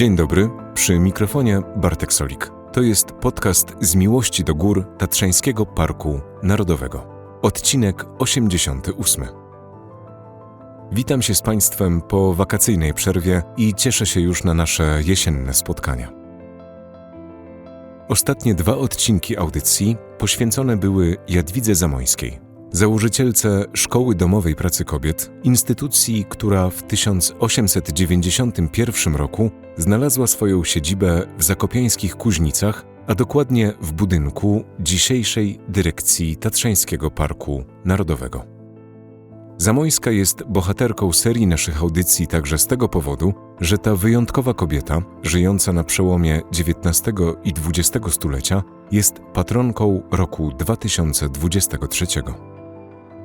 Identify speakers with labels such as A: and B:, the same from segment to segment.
A: Dzień dobry, przy mikrofonie Bartek Solik. To jest podcast z miłości do gór Tatrzańskiego Parku Narodowego. Odcinek 88. Witam się z Państwem po wakacyjnej przerwie i cieszę się już na nasze jesienne spotkania. Ostatnie dwa odcinki audycji poświęcone były Jadwidze Zamońskiej, założycielce Szkoły Domowej Pracy Kobiet, instytucji, która w 1891 roku znalazła swoją siedzibę w zakopiańskich Kuźnicach, a dokładnie w budynku dzisiejszej dyrekcji Tatrzańskiego Parku Narodowego. Zamońska jest bohaterką serii naszych audycji także z tego powodu, że ta wyjątkowa kobieta, żyjąca na przełomie XIX i XX stulecia, jest patronką roku 2023.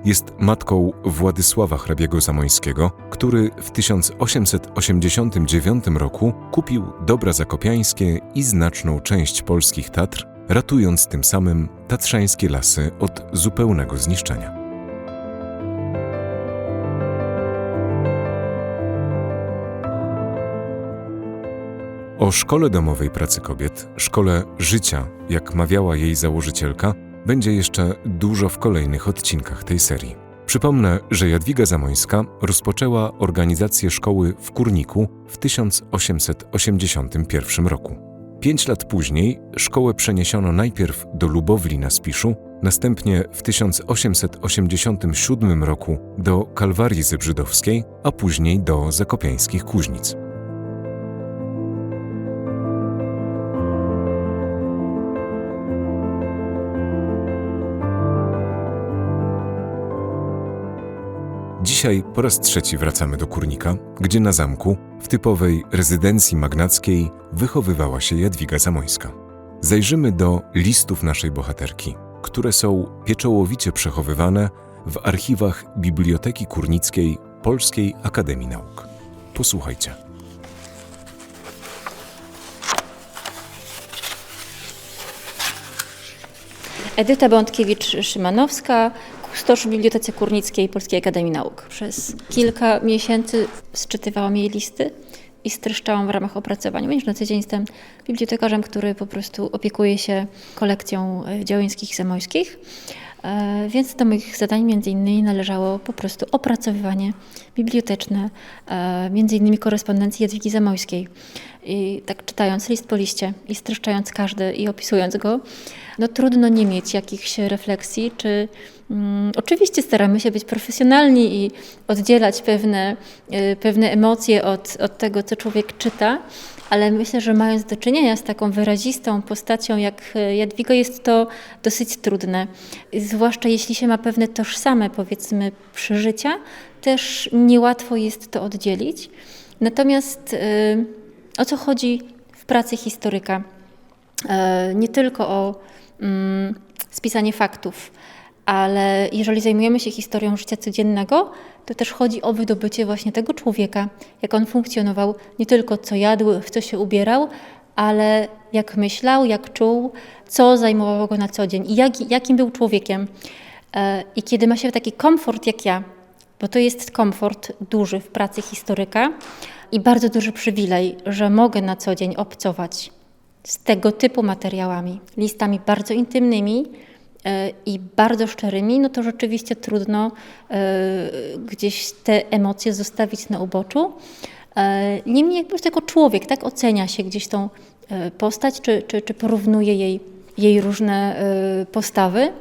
A: Jest matką Władysława hrabiego Zamońskiego, który w 1889 roku kupił dobra zakopiańskie i znaczną część polskich Tatr, ratując tym samym tatrzańskie lasy od zupełnego zniszczenia. O Szkole Domowej Pracy Kobiet, Szkole Życia, jak mawiała jej założycielka, będzie jeszcze dużo w kolejnych odcinkach tej serii. Przypomnę, że Jadwiga Zamońska rozpoczęła organizację szkoły w Kurniku w 1881 roku. Pięć lat później szkołę przeniesiono najpierw do Lubowli na Spiszu, następnie w 1887 roku do Kalwarii Zebrzydowskiej, a później do Zakopiańskich Kuźnic. Dzisiaj po raz trzeci wracamy do Kurnika, gdzie na zamku, w typowej rezydencji magnackiej, wychowywała się Jadwiga Zamońska. Zajrzymy do listów naszej bohaterki, które są pieczołowicie przechowywane w archiwach Biblioteki Kurnickiej Polskiej Akademii Nauk. Posłuchajcie.
B: Edyta Bątkiewicz-Szymanowska, kustosz w Bibliotece Kurnickiej Polskiej Akademii Nauk. Przez kilka miesięcy sczytywałam jej listy i streszczałam w ramach opracowań, ponieważ na co dzień jestem bibliotekarzem, który po prostu opiekuje się kolekcją e, działyńskich i zamojskich. E, Więc do moich zadań między innymi należało po prostu opracowywanie biblioteczne, e, między innymi korespondencji Jadwigi Zamojskiej. I tak czytając list po liście i streszczając każdy i opisując go, no trudno nie mieć jakichś refleksji, czy mm, oczywiście staramy się być profesjonalni i oddzielać pewne, y, pewne emocje od, od tego, co człowiek czyta, ale myślę, że mając do czynienia z taką wyrazistą postacią jak y, Jadwiga, jest to dosyć trudne. Zwłaszcza jeśli się ma pewne tożsame, powiedzmy, przeżycia, też niełatwo jest to oddzielić. Natomiast y, o co chodzi w pracy historyka? E, Nie tylko o mm, spisanie faktów, ale jeżeli zajmujemy się historią życia codziennego, to też chodzi o wydobycie właśnie tego człowieka, jak on funkcjonował, nie tylko co jadł, w co się ubierał, ale jak myślał, jak czuł, co zajmowało go na co dzień i jak, jakim był człowiekiem. E, I kiedy ma się taki komfort jak ja, bo to jest komfort duży w pracy historyka i bardzo duży przywilej, że mogę na co dzień obcować z tego typu materiałami, listami bardzo intymnymi e, i bardzo szczerymi, no to rzeczywiście trudno e, gdzieś te emocje zostawić na uboczu. E, Niemniej jakby jako człowiek tak ocenia się gdzieś tą postać, czy, czy, czy porównuje jej, jej różne postawy.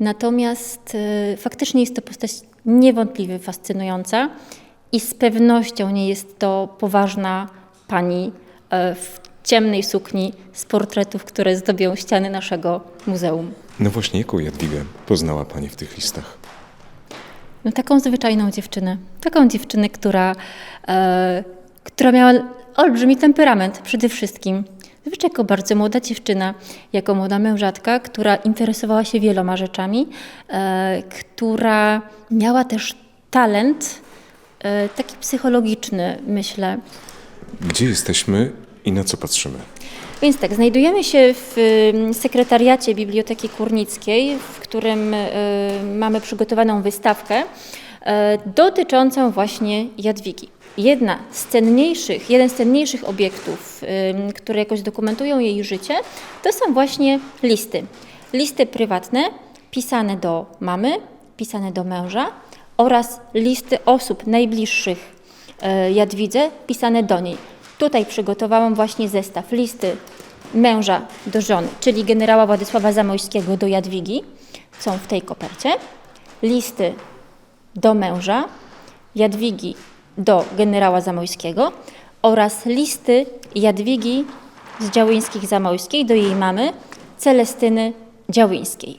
B: Natomiast faktycznie jest to postać niewątpliwie fascynująca i z pewnością nie jest to poważna pani e, w ciemnej sukni z portretów, które zdobią ściany naszego muzeum.
A: No właśnie, jaką Jadwigę poznała Pani w tych listach?
B: No, taką zwyczajną dziewczynę. Taką dziewczynę, która, e, która miała olbrzymi temperament przede wszystkim. Zwyczaj jako bardzo młoda dziewczyna, jako młoda mężatka, która interesowała się wieloma rzeczami, e, która miała też talent e, taki psychologiczny, myślę,
A: Gdzie jesteśmy i na co patrzymy?
B: Więc tak, znajdujemy się w ym, sekretariacie Biblioteki Kurnickiej, w którym y, mamy przygotowaną wystawkę e, dotyczącą właśnie Jadwigi. Jedna z cenniejszych, jeden z cenniejszych obiektów, które jakoś dokumentują jej życie, to są właśnie listy. Listy prywatne pisane do mamy, pisane do męża oraz listy osób najbliższych e, Jadwidze pisane do niej. Tutaj przygotowałam właśnie zestaw listy męża do żony, czyli generała Władysława Zamojskiego do Jadwigi, są w tej kopercie. Listy do męża, Jadwigi do generała Zamojskiego oraz listy Jadwigi z Działyńskich Zamojskiej do jej mamy Celestyny Działyńskiej.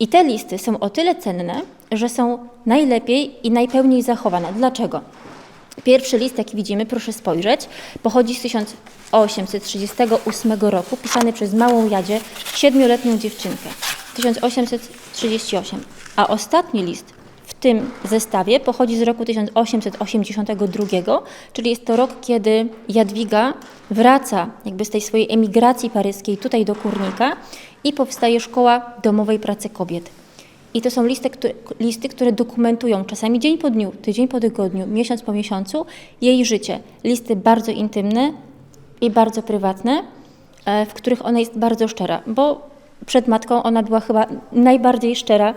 B: I te listy są o tyle cenne, że są najlepiej i najpełniej zachowane. Dlaczego? Pierwszy list, jaki widzimy, proszę spojrzeć, pochodzi z 1838 roku, pisany przez małą Jadzie, siedmioletnią dziewczynkę. 1838. A ostatni list w tym zestawie pochodzi z roku 1882, czyli jest to rok, kiedy Jadwiga wraca jakby z tej swojej emigracji paryskiej tutaj do Kurnika i powstaje Szkoła Domowej Pracy Kobiet. I to są listy, które, listy, które dokumentują czasami dzień po dniu, tydzień po tygodniu, miesiąc po miesiącu jej życie. Listy bardzo intymne i bardzo prywatne, e, w których ona jest bardzo szczera, bo przed matką ona była chyba najbardziej szczera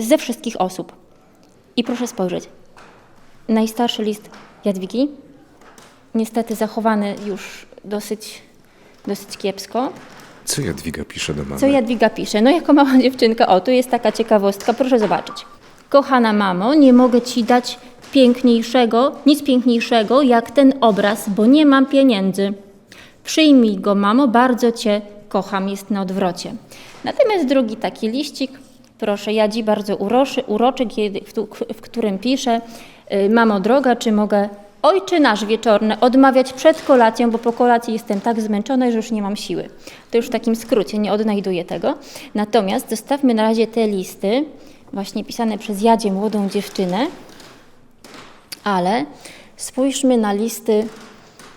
B: ze wszystkich osób. I proszę spojrzeć. Najstarszy list Jadwigi, niestety zachowany już dosyć, dosyć kiepsko.
A: Co Jadwiga pisze do mamy?
B: Co Jadwiga pisze? No jako mała dziewczynka, o tu jest taka ciekawostka, proszę zobaczyć. Kochana mamo, nie mogę ci dać piękniejszego, nic piękniejszego jak ten obraz, bo nie mam pieniędzy. Przyjmij go, mamo, bardzo cię kocham, jest na odwrocie. Natomiast drugi taki liścik, proszę, Jadzi bardzo uroczy, uroczy kiedy, w, w którym pisze y, Mamo droga, czy mogę Ojczy nasz wieczorny odmawiać przed kolacją, bo po kolacji jestem tak zmęczona, że już nie mam siły. To już w takim skrócie, nie odnajduję tego. Natomiast zostawmy na razie te listy, właśnie pisane przez Jadzie, młodą dziewczynę, ale spójrzmy na listy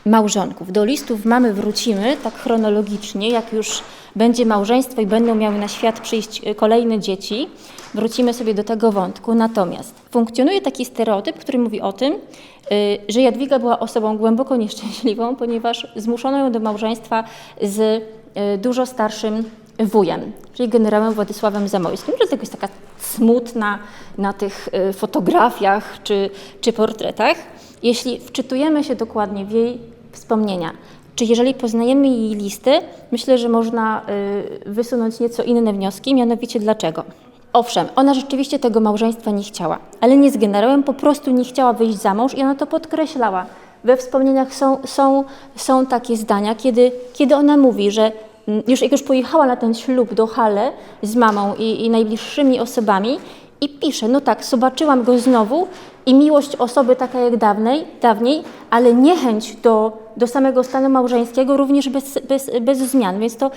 B: małżonków. Do listów mamy wrócimy tak chronologicznie, jak już będzie małżeństwo i będą miały na świat przyjść kolejne dzieci. Wrócimy sobie do tego wątku. Natomiast funkcjonuje taki stereotyp, który mówi o tym, y, że Jadwiga była osobą głęboko nieszczęśliwą, ponieważ zmuszono ją do małżeństwa z y, dużo starszym wujem, czyli generałem Władysławem Zamojskim. Dlatego jest taka smutna na tych y, fotografiach czy, czy portretach. Jeśli wczytujemy się dokładnie w jej wspomnienia, czy jeżeli poznajemy jej listy, myślę, że można y, wysunąć nieco inne wnioski, mianowicie dlaczego. Owszem, ona rzeczywiście tego małżeństwa nie chciała, ale nie z generałem, po prostu nie chciała wyjść za mąż i ona to podkreślała. We wspomnieniach są, są, są takie zdania, kiedy, kiedy ona mówi, że mm, już jak już pojechała na ten ślub do Hale z mamą i, i najbliższymi osobami i pisze, no tak, zobaczyłam go znowu i miłość osoby taka jak dawnej, dawniej, ale niechęć do, do samego stanu małżeńskiego również bez, bez, bez zmian, więc to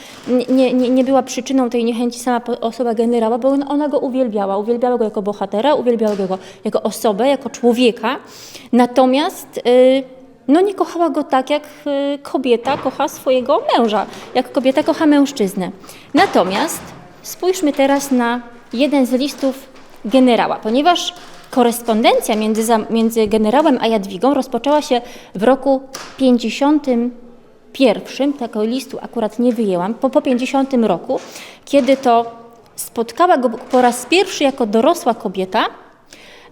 B: nie, nie, nie była przyczyną tej niechęci sama osoba generała, bo ona go uwielbiała, uwielbiała go jako bohatera, uwielbiała go jako osobę, jako człowieka, natomiast... Yy, no nie kochała go tak, jak y, kobieta kocha swojego męża, jak kobieta kocha mężczyznę. Natomiast spójrzmy teraz na jeden z listów generała, ponieważ korespondencja między, między generałem a Jadwigą rozpoczęła się w roku 51, tego listu akurat nie wyjęłam, po, po 50 roku, kiedy to spotkała go po raz pierwszy jako dorosła kobieta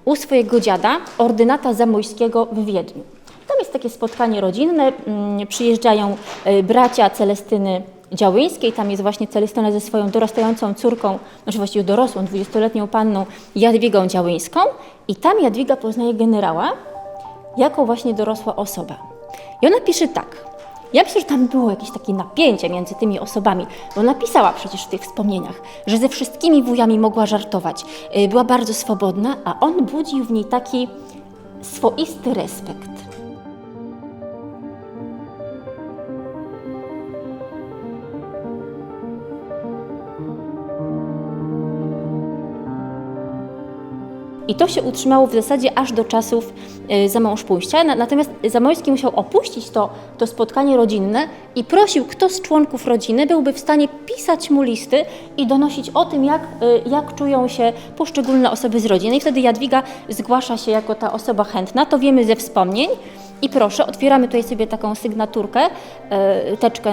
B: u swojego dziada, ordynata zamojskiego w Wiedniu. Tam jest takie spotkanie rodzinne, mm, przyjeżdżają y, bracia Celestyny Działyńskiej. Tam jest właśnie Celestyna ze swoją dorastającą córką, znaczy właściwie dorosłą, dwudziestoletnią panną Jadwigą Działyńską. I tam Jadwiga poznaje generała jako właśnie dorosła osoba. I ona pisze tak. Ja myślę, że tam było jakieś takie napięcie między tymi osobami, bo napisała przecież w tych wspomnieniach, że ze wszystkimi wujami mogła żartować. Y, była bardzo swobodna, a on budził w niej taki swoisty respekt. I to się utrzymało w zasadzie aż do czasów y, za mąż pójścia. Na- Natomiast Zamoyski musiał opuścić to, to spotkanie rodzinne i prosił, kto z członków rodziny byłby w stanie pisać mu listy i donosić o tym, jak, y, jak czują się poszczególne osoby z rodziny. I wtedy Jadwiga zgłasza się jako ta osoba chętna. To wiemy ze wspomnień. I proszę, otwieramy tutaj sobie taką sygnaturkę, y, teczkę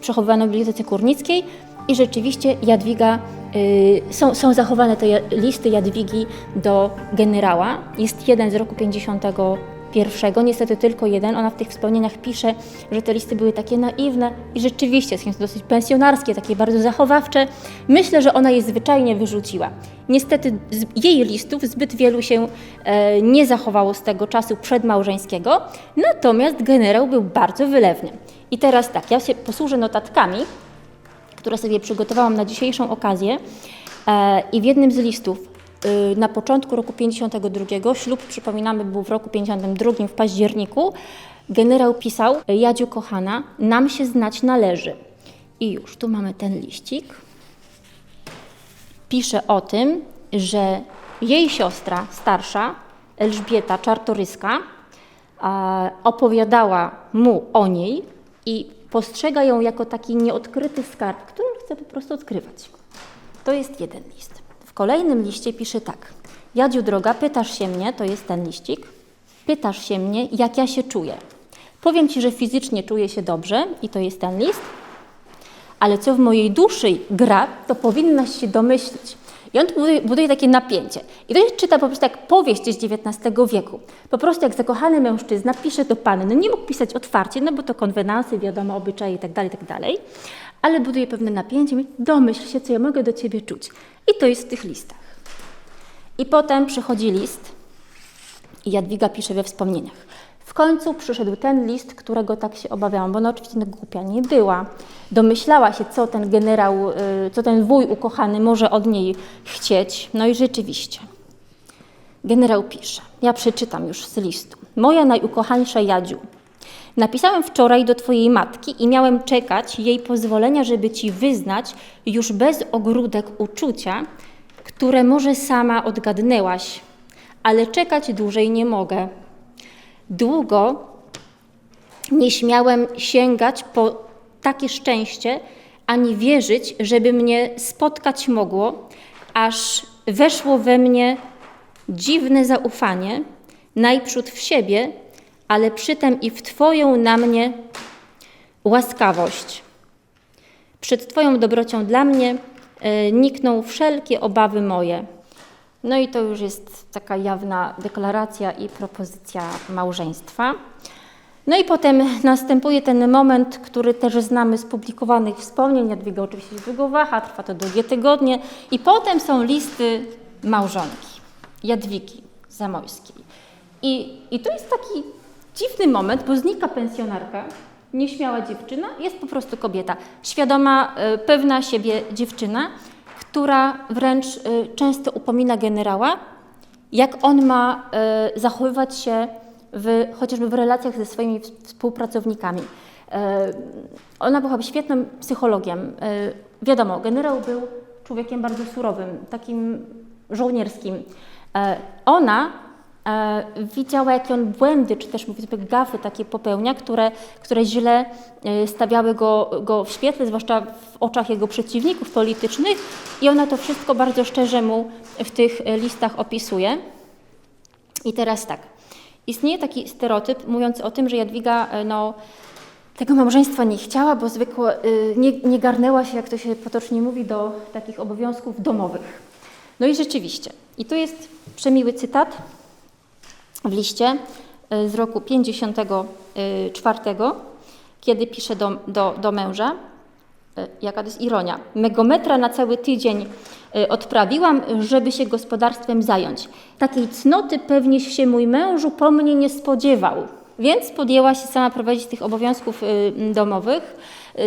B: przechowywaną w Bibliotece Kurnickiej. I rzeczywiście Jadwiga, y, są, są zachowane te listy Jadwigi do generała. Jest jeden z roku 51, niestety tylko jeden. Ona w tych wspomnieniach pisze, że te listy były takie naiwne i rzeczywiście są dosyć pensjonarskie, takie bardzo zachowawcze. Myślę, że ona je zwyczajnie wyrzuciła. Niestety jej listów zbyt wielu się e, nie zachowało z tego czasu przedmałżeńskiego, natomiast generał był bardzo wylewny. I teraz tak, ja się posłużę notatkami, które sobie przygotowałam na dzisiejszą okazję. E, I w jednym z listów y, na początku roku 52, ślub przypominamy był w roku 52 w październiku, generał pisał: Jadziu kochana, nam się znać należy. I już tu mamy ten liścik. Pisze o tym, że jej siostra starsza, Elżbieta Czartoryska, e, opowiadała mu o niej i postrzega ją jako taki nieodkryty skarb, który chce po prostu odkrywać. To jest jeden list. W kolejnym liście pisze tak. Jadziu droga, pytasz się mnie, to jest ten liścik, pytasz się mnie, jak ja się czuję. Powiem Ci, że fizycznie czuję się dobrze i to jest ten list, ale co w mojej duszy gra, to powinnaś się domyślić. I on buduje, buduje takie napięcie. I to się czyta po prostu jak powieść z XIX wieku. Po prostu jak zakochany mężczyzna pisze do panny. No nie mógł pisać otwarcie, no bo to konwenansy, wiadomo, obyczaje itd., itd. Ale buduje pewne napięcie. Domyśl się, co ja mogę do ciebie czuć. I to jest w tych listach. I potem przychodzi list i Jadwiga pisze we wspomnieniach. W końcu przyszedł ten list, którego tak się obawiałam, bo ona oczywiście no, głupia nie była. Domyślała się, co ten generał, y, co ten wuj ukochany może od niej chcieć. No i rzeczywiście. Generał pisze, ja przeczytam już z listu. Moja najukochańsza Jadziu, napisałem wczoraj do Twojej matki i miałem czekać jej pozwolenia, żeby Ci wyznać już bez ogródek uczucia, które może sama odgadnęłaś, ale czekać dłużej nie mogę. Długo nie śmiałem sięgać po takie szczęście, ani wierzyć, żeby mnie spotkać mogło, aż weszło we mnie dziwne zaufanie, najprzód w siebie, ale przytem i w Twoją na mnie łaskawość. Przed Twoją dobrocią dla mnie e, nikną wszelkie obawy moje. No i to już jest taka jawna deklaracja i propozycja małżeństwa. No i potem następuje ten moment, który też znamy z publikowanych wspomnień. Jadwiga oczywiście długo waha, trwa to długie tygodnie. I potem są listy małżonki, Jadwigi Zamojskiej. I, I to jest taki dziwny moment, bo znika pensjonarka, nieśmiała dziewczyna, jest po prostu kobieta, świadoma, e, pewna siebie dziewczyna, która wręcz e, często upomina generała, jak on ma e, zachowywać się w, chociażby w relacjach ze swoimi ws- współpracownikami. E, ona była świetnym psychologiem. Wiadomo, generał był człowiekiem bardzo surowym, takim żołnierskim. Ona widziała, jakie on błędy, czy też powiedzmy gafy takie popełnia, które, które źle e, stawiały go, go w świetle, zwłaszcza w oczach jego przeciwników politycznych i ona to wszystko bardzo szczerze mu w tych e, listach opisuje. I teraz tak, istnieje taki stereotyp mówiący o tym, że Jadwiga e, no, tego małżeństwa nie chciała, bo zwykle y, nie, nie garnęła się, jak to się potocznie mówi, do takich obowiązków domowych. No i rzeczywiście, i tu jest przemiły cytat w liście y, z roku 54, kiedy pisze do, do, do męża, y, jaka to jest ironia. Mego metra na cały tydzień y, odprawiłam, żeby się gospodarstwem zająć. Takiej cnoty pewnie się mój mężu po mnie nie spodziewał. Więc podjęła się sama prowadzić tych obowiązków domowych.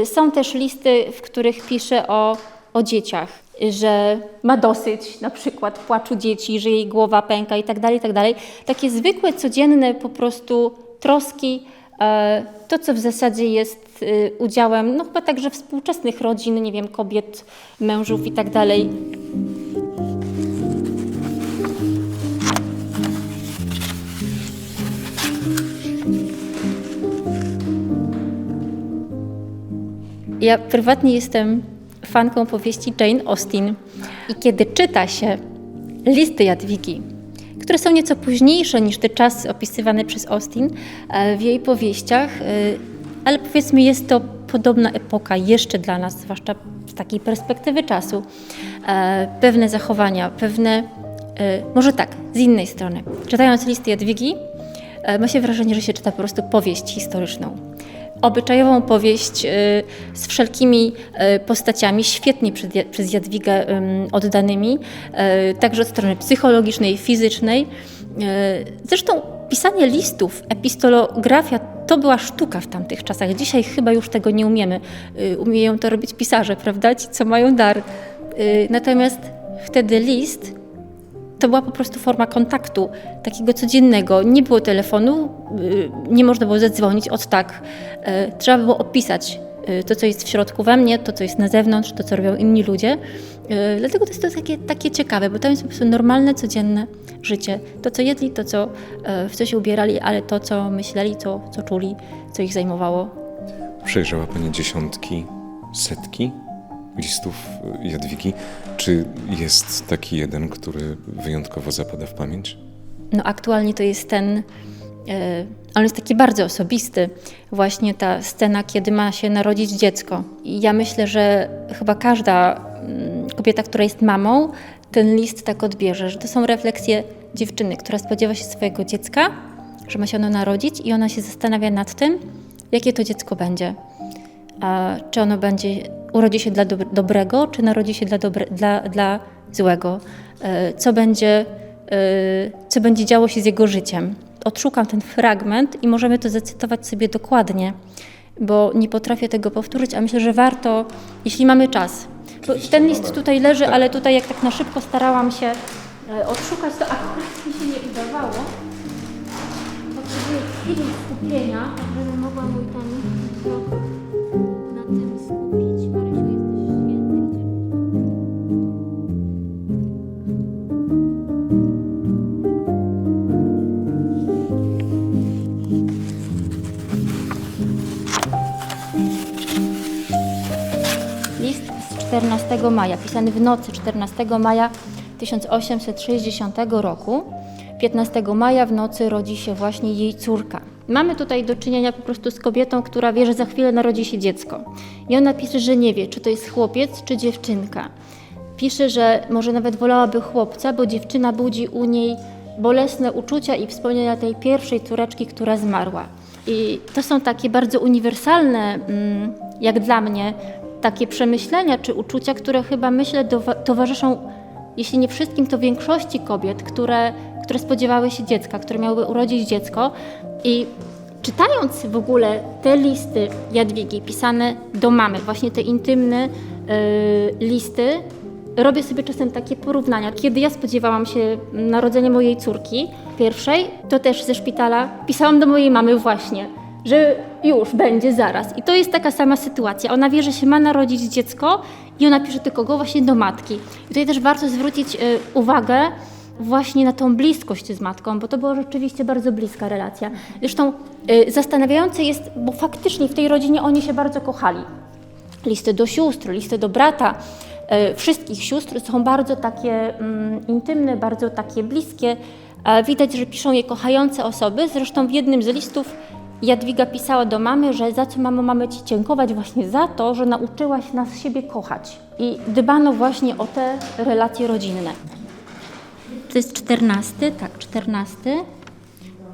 B: Są też listy, w których pisze o, o dzieciach, że ma dosyć na przykład płaczu dzieci, że jej głowa pęka itd., tak itd. Tak Takie zwykłe, codzienne po prostu troski, e, to co w zasadzie jest e, udziałem no chyba także współczesnych rodzin, nie wiem, kobiet, mężów itd. Tak ja prywatnie jestem fanką powieści Jane Austen i kiedy czyta się listy Jadwigi, które są nieco późniejsze niż te czasy opisywane przez Austen e, w jej powieściach, e, ale powiedzmy jest to podobna epoka jeszcze dla nas, zwłaszcza z takiej perspektywy czasu. E, Pewne zachowania, pewne, może tak, z innej strony. Czytając listy Jadwigi, ma się wrażenie, że się czyta po prostu powieść historyczną obyczajową powieść y, z wszelkimi y, postaciami, świetnie przez Jadwigę ym, oddanymi, y, także od strony psychologicznej, fizycznej. Zresztą pisanie listów, epistolografia to była sztuka w tamtych czasach. Dzisiaj chyba już tego nie umiemy. Umieją to robić pisarze, prawda? Ci, co mają dar. Natomiast wtedy list to była po prostu forma kontaktu, takiego codziennego. Nie było telefonu, y, nie można było zadzwonić od tak. Y, Trzeba było opisać y, to, co jest w środku we mnie, to, co jest na zewnątrz, to, co robią inni ludzie. Dlatego to jest to takie, takie ciekawe, bo tam jest po prostu normalne, codzienne życie. To, co jedli, to, co, w co się ubierali, ale to, co myśleli, co, co czuli, co ich zajmowało.
A: Przejrzała Pani dziesiątki, setki listów Jadwigi. Czy jest taki jeden, który wyjątkowo zapada w pamięć?
B: No aktualnie to jest ten, e, on jest taki bardzo osobisty, właśnie ta scena, kiedy ma się narodzić dziecko. I ja myślę, że chyba każda mm, kobieta, która jest mamą, ten list tak odbierze, że to są refleksje dziewczyny, która spodziewa się swojego dziecka, że ma się ono narodzić i ona się zastanawia nad tym, jakie to dziecko będzie. A czy ono będzie, urodzi się dla dob- dobrego, czy narodzi się dla, dobre, dla, dla złego? E, Co będzie, e, co będzie działo się z jego życiem? Odszukam ten fragment i możemy to zacytować sobie dokładnie, bo nie potrafię tego powtórzyć, a myślę, że warto, jeśli mamy czas. Bo ten list tutaj leży, ale tutaj jak tak na szybko starałam się e, odszukać, to akurat mi się nie udawało. Potrzebuję chwili skupienia, żebym mogła mój ten 14 maja, pisany w nocy 14 maja 1860 roku. 15 maja w nocy rodzi się właśnie jej córka. Mamy tutaj do czynienia po prostu z kobietą, która wie, że za chwilę narodzi się dziecko. I ona pisze, że nie wie, czy to jest chłopiec, czy dziewczynka. Pisze, że może nawet wolałaby chłopca, bo dziewczyna budzi u niej bolesne uczucia i wspomnienia tej pierwszej córeczki, która zmarła. I to są takie bardzo uniwersalne, mm, jak dla mnie, takie przemyślenia czy uczucia, które chyba myślę towarzyszą, jeśli nie wszystkim, to większości kobiet, które, które spodziewały się dziecka, które miały urodzić dziecko. I czytając w ogóle te listy Jadwigi pisane do mamy, właśnie te intymne y, listy, robię sobie czasem takie porównania. Kiedy ja spodziewałam się narodzenia mojej córki pierwszej, to też ze szpitala pisałam do mojej mamy właśnie, że już będzie zaraz. I to jest taka sama sytuacja. Ona wie, że się ma narodzić dziecko i ona pisze do kogo? Właśnie do matki. I tutaj też warto zwrócić y, uwagę właśnie na tą bliskość z matką, bo to była rzeczywiście bardzo bliska relacja. Zresztą y, zastanawiające jest, bo faktycznie w tej rodzinie oni się bardzo kochali listy do sióstr, listy do brata, e, wszystkich sióstr są bardzo takie mm, intymne, bardzo takie bliskie. E, Widać, że piszą je kochające osoby. Zresztą w jednym z listów Jadwiga pisała do mamy, że za co mamo mamy Ci dziękować właśnie za to, że nauczyłaś nas siebie kochać. I dbano właśnie o te relacje rodzinne. To jest 14, tak, 14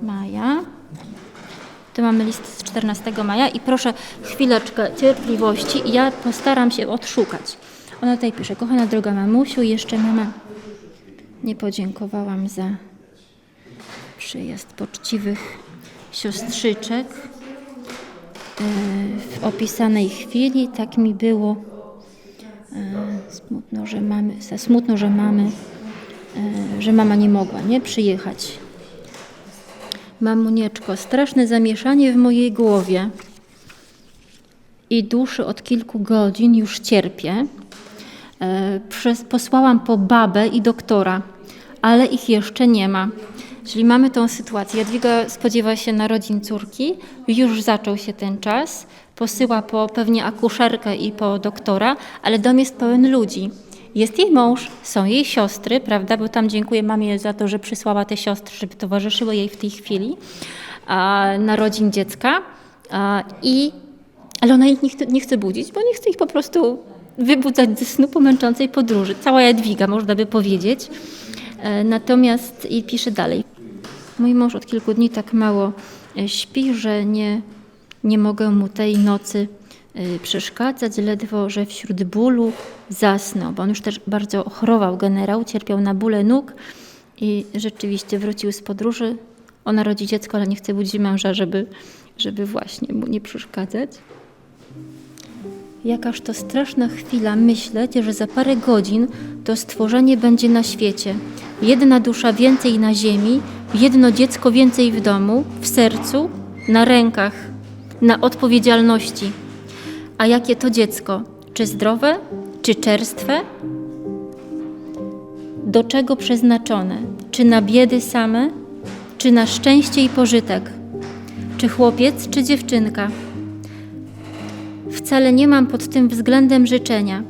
B: maja. Tu mamy list z 14 maja i proszę chwileczkę cierpliwości ja postaram się odszukać. Ona tutaj pisze, kochana droga mamusiu, jeszcze mama nie podziękowałam za przyjazd poczciwych siostrzyczek. E, W opisanej chwili tak mi było e, smutno, że mamy, smutno, że mamy, e, że mama nie mogła nie przyjechać. Mamunieczko, straszne zamieszanie w mojej głowie i duszy od kilku godzin już cierpię. Przez, posłałam po babę i doktora, ale ich jeszcze nie ma. Czyli mamy tą sytuację. Jadwiga spodziewa się narodzin córki, już zaczął się ten czas, posyła po pewnie akuszerkę i po doktora, ale dom jest pełen ludzi. Jest jej mąż, są jej siostry, prawda? Bo tam dziękuję mamie za to, że przysłała te siostry, żeby towarzyszyły jej w tej chwili a, narodzin dziecka. A, I ale ona ich nie chce, nie chce budzić, bo nie chce ich po prostu wybudzać ze snu po męczącej podróży. Cała Jadwiga, można by powiedzieć. E, Natomiast i pisze dalej. Mój mąż od kilku dni tak mało e, śpi, że nie, nie mogę mu tej nocy e, przeszkadzać, ledwo, że wśród bólu zasnął, bo on już też bardzo chorował generał, cierpiał na bóle nóg i rzeczywiście wrócił z podróży. Ona rodzi dziecko, ale nie chce budzić męża, żeby, żeby właśnie mu nie przeszkadzać. Jakaż to straszna chwila myśleć, że za parę godzin to stworzenie będzie na świecie. Jedna dusza więcej na ziemi, jedno dziecko więcej w domu, w sercu, na rękach, na odpowiedzialności. A jakie to dziecko? Czy zdrowe, czy czerstwe? Do czego przeznaczone? Czy na biedy same, czy na szczęście i pożytek? Czy chłopiec, czy dziewczynka? Wcale nie mam pod tym względem życzenia.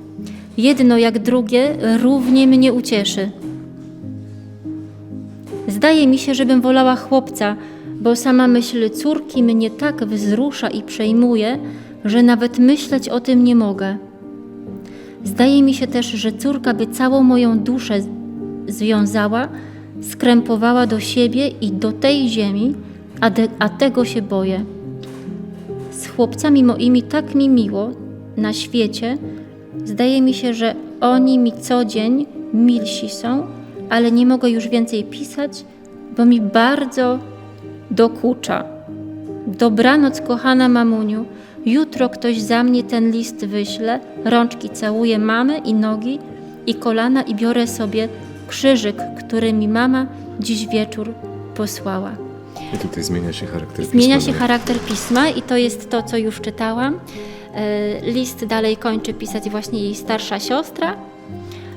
B: Jedno jak drugie równie mnie ucieszy. Zdaje mi się, żebym wolała chłopca, bo sama myśl córki mnie tak wzrusza i przejmuje, że nawet myśleć o tym nie mogę. Zdaje mi się też, że córka by całą moją duszę związała, skrępowała do siebie i do tej ziemi, a, de, a tego się boję. Z chłopcami moimi tak mi miło na świecie. Zdaje mi się, że oni mi co dzień milsi są, ale nie mogę już więcej pisać, bo mi bardzo dokucza. Dobranoc, kochana mamuniu. Jutro ktoś za mnie ten list wyśle. Rączki całuję mamy i nogi i kolana i biorę sobie krzyżyk, który mi mama dziś wieczór posłała.
A: I tutaj zmienia się charakter
B: Zmienia
A: pisma,
B: się charakter pisma i to jest to, co już czytałam. E, List dalej kończy pisać właśnie jej starsza siostra.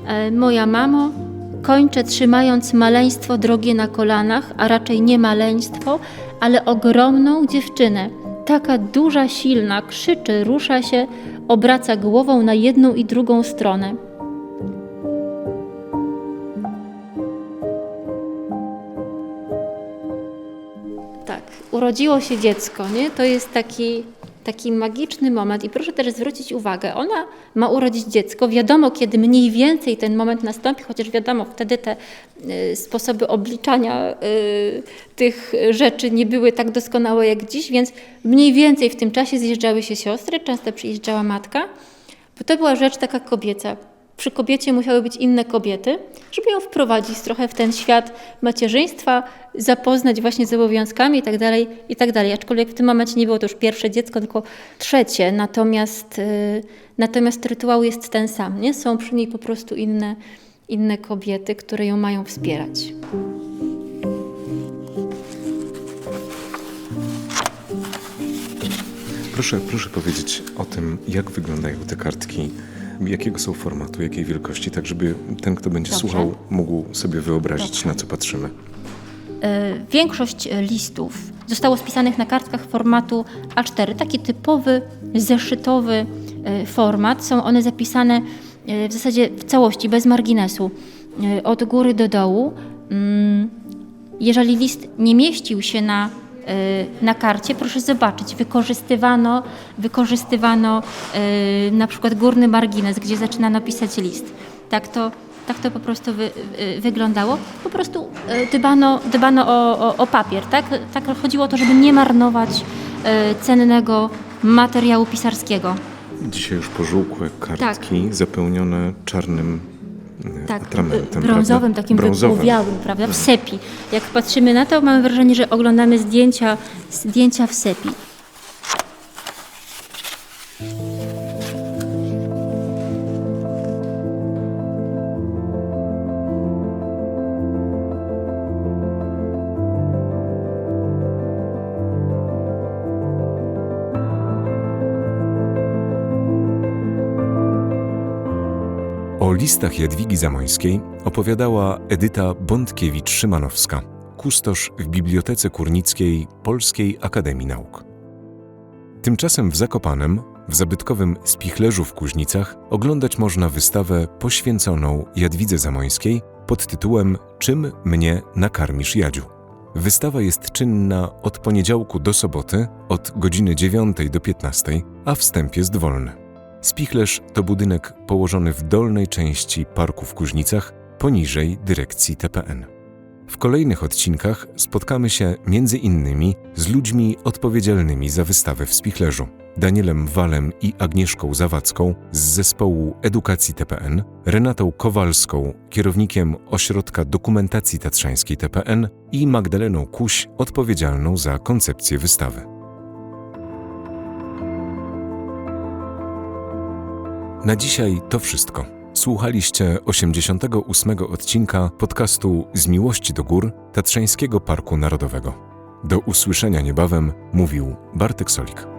B: E, Moja mamo, kończę trzymając maleństwo drogie na kolanach, a raczej nie maleństwo, ale ogromną dziewczynę. Taka duża, silna, krzyczy, rusza się, obraca głową na jedną i drugą stronę. Tak, urodziło się dziecko, nie? To jest taki, taki magiczny moment i proszę też zwrócić uwagę, ona ma urodzić dziecko, wiadomo kiedy mniej więcej ten moment nastąpi, chociaż wiadomo wtedy te y, sposoby obliczania y, tych rzeczy nie były tak doskonałe jak dziś, więc mniej więcej w tym czasie zjeżdżały się siostry, często przyjeżdżała matka, bo to była rzecz taka kobieca. Przy kobiecie musiały być inne kobiety, żeby ją wprowadzić trochę w ten świat macierzyństwa, zapoznać właśnie z obowiązkami i tak dalej, i tak. Aczkolwiek w tym momencie nie było to już pierwsze dziecko, tylko trzecie. Natomiast, y, natomiast rytuał jest ten sam, nie? Są przy niej po prostu inne, inne kobiety, które ją mają wspierać.
A: Proszę, proszę powiedzieć o tym, jak wyglądają te kartki, jakiego są formatu, jakiej wielkości, tak żeby ten, kto będzie
B: Dobrze.
A: słuchał, mógł sobie wyobrazić,
B: Dobrze.
A: na co patrzymy.
B: E, Większość e, listów zostało spisanych na kartkach formatu A4, taki typowy, zeszytowy e, format. Są one zapisane w zasadzie w całości, bez marginesu, od góry do dołu. Mm, Jeżeli list nie mieścił się na, na karcie, proszę zobaczyć, wykorzystywano, wykorzystywano e, na przykład górny margines, gdzie zaczynano pisać list. Tak to, tak to po prostu wy, wy, wyglądało. Po prostu e, dbano, dbano o, o, o papier, tak? tak? Chodziło o to, żeby nie marnować cennego materiału pisarskiego.
A: Dzisiaj już pożółkłe kartki, zapełnione czarnym
B: Tak,
A: atramentem,
B: brązowym,
A: prawda?
B: takim
A: brązowym.
B: wypłowiałym, prawda, w sepi. Jak patrzymy na to, mamy wrażenie, że oglądamy zdjęcia, zdjęcia w sepi.
A: Listach Jadwigi Zamońskiej opowiadała Edyta Bątkiewicz-Szymanowska. kustosz w Bibliotece Kurnickiej Polskiej Akademii Nauk. Tymczasem w Zakopanem, w zabytkowym Spichlerzu w Kuźnicach, oglądać można wystawę poświęconą Jadwidze Zamońskiej pod tytułem Czym mnie nakarmisz, Jadziu? Wystawa jest czynna od poniedziałku do soboty od godziny 9 do 15, a wstęp jest wolny. Spichlerz to budynek położony w dolnej części parku w Kuźnicach, poniżej dyrekcji TPN. W kolejnych odcinkach spotkamy się między innymi z ludźmi odpowiedzialnymi za wystawę w Spichlerzu. Danielem Walem i Agnieszką Zawadzką z zespołu Edukacji TPN, Renatą Kowalską, kierownikiem Ośrodka Dokumentacji Tatrzańskiej TPN i Magdaleną Kuś, odpowiedzialną za koncepcję wystawy. Na dzisiaj to wszystko. Słuchaliście 88 odcinka podcastu Z Miłości do Gór Tatrzańskiego Parku Narodowego. Do usłyszenia niebawem mówił Bartek Solik.